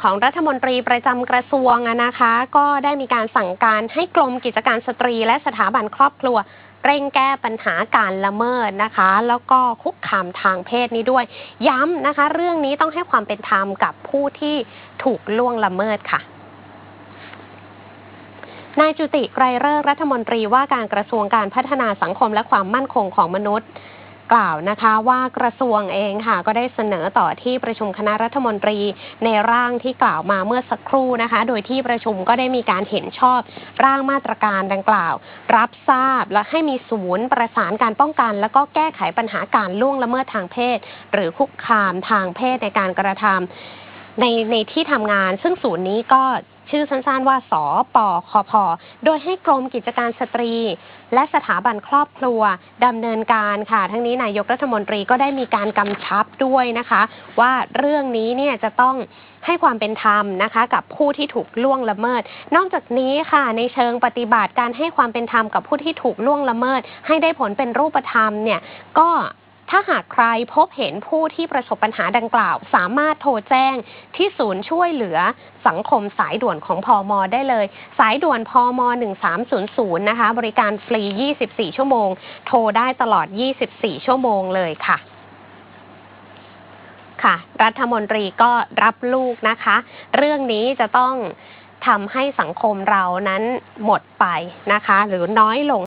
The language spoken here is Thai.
ของรัฐมนตรีประจำกระทรวงนะคะ ก็ได้มีการสั่งการให้กรมกิจการสตรีและสถาบันครอบครัวเร่งแก้ปัญหาการละเมิดนะคะ แล้วก็คุกคามทางเพศนี้ด้วย ย้ำนะคะ เรื่องนี้ต้องให้ความเป็นธรรมกับผู้ที่ถูกล่วงละเมิดค่ะนายจุติไกรเลิกรัฐมนตรีว่าการกระทรวงการพัฒนาสังคมและความมั่นคงของมนุษย์ กล่าวนะคะว่ากระทรวงเองค่ะ ก็ได้เสนอต่อที่ประชุมคณะรัฐมนตรีในร่างที่กล่าวมาเมื่อสักครู่นะคะ โดยที่ประชุมก็ได้มีการเห็นชอบร่างมาตรการดังกล่าว รับทราบและให้มีศูนย์ประสานการป้องกัน แล้วก็แก้ไขปัญหาการล่วงละเมิดทางเพศ หรือคุกคามทางเพศในการกระทำในในที่ทำงาน ซึ่งศูนย์นี้ก็ ชื่อสั้นๆว่า สปคพ โดยให้กรมกิจการสตรี และสถาบันครอบครัวดำเนินการค่ะ ทั้งนี้นายกรัฐมนตรีก็ได้มีการกำชับด้วยนะคะ ว่าเรื่องนี้เนี่ยจะต้องให้ความเป็นธรรมนะคะ กับผู้ที่ถูกล่วงละเมิด นอกจากนี้ค่ะในเชิงปฏิบัติการให้ความเป็นธรรมกับผู้ที่ถูกล่วงละเมิด ให้ได้ผลเป็นรูปธรรมเนี่ยก็ ถ้าหากใครพบเห็นผู้ที่ประสบปัญหาดังกล่าว สามารถโทรแจ้งที่ศูนย์ช่วยเหลือสังคมสายด่วนของพอมได้เลย สายด่วนพอม1300 นะคะ บริการฟรี 24 ชั่วโมง โทรได้ตลอด 24 ชั่วโมงเลยค่ะค่ะ รัฐมนตรีก็รับลูกนะคะ เรื่องนี้จะต้องทำให้สังคมเรานั้นหมดไปนะคะ หรือน้อยลง